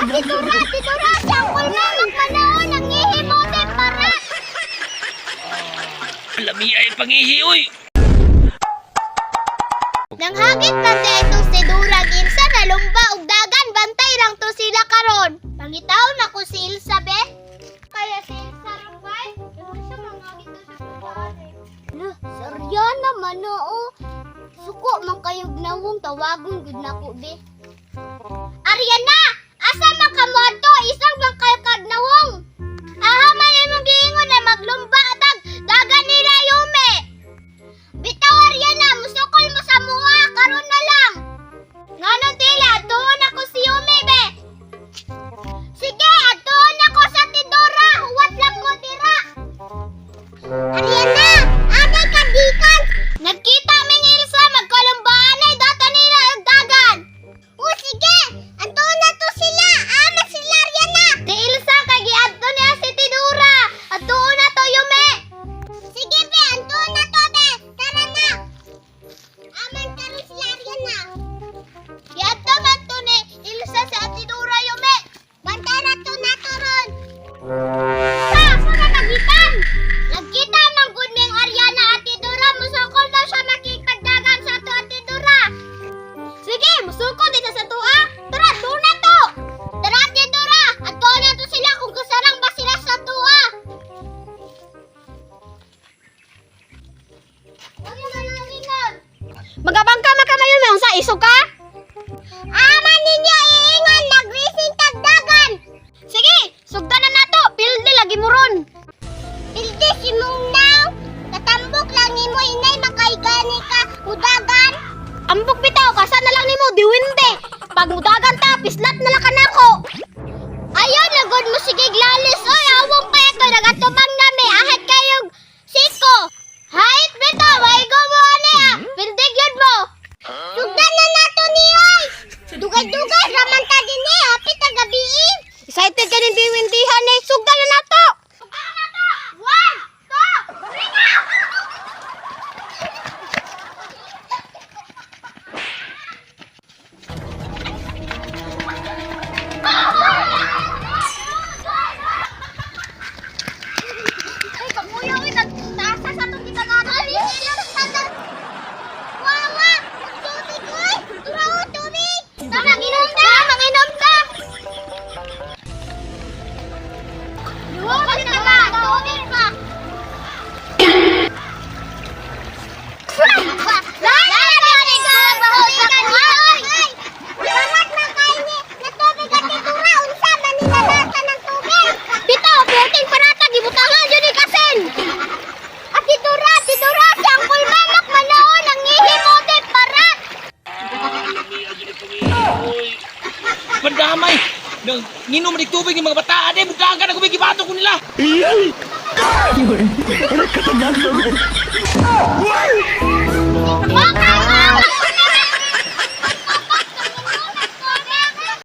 Titura, titura siya. Kulma ng panahon, nangihimutin para. Lami ay pangihi, uy. Nanghagit man na itong sidurang insa na lumba ug dagan bantay lang to sila karon. Pangitaw na ko si Elizabeth. Kaya si Elsa Rumbay, ano siya mga gito sa pagkakas eh. Lah, serya naman oo. Oh. Suko man kayog nawong tawagon gud nako be. Magabang ka makamayon mo sa iso ka? Ama ninyo iingon nagwising tagdagan. Sige, sugdan na nato, pildi lagi mo ron. Pildi si Mungnaw, katambok lang ni mo inay makaigani ka mudagan. Ambok bitaw kasa na lang nimo diwinde. Pag mudagan ta, pislat na lang kanako. Ayon lagod mo sige glal damay. Nang ninom ng tubig ng mga bata, ade, mugdagan na gumigibato ko nila. Iyay! Ano katagyan sa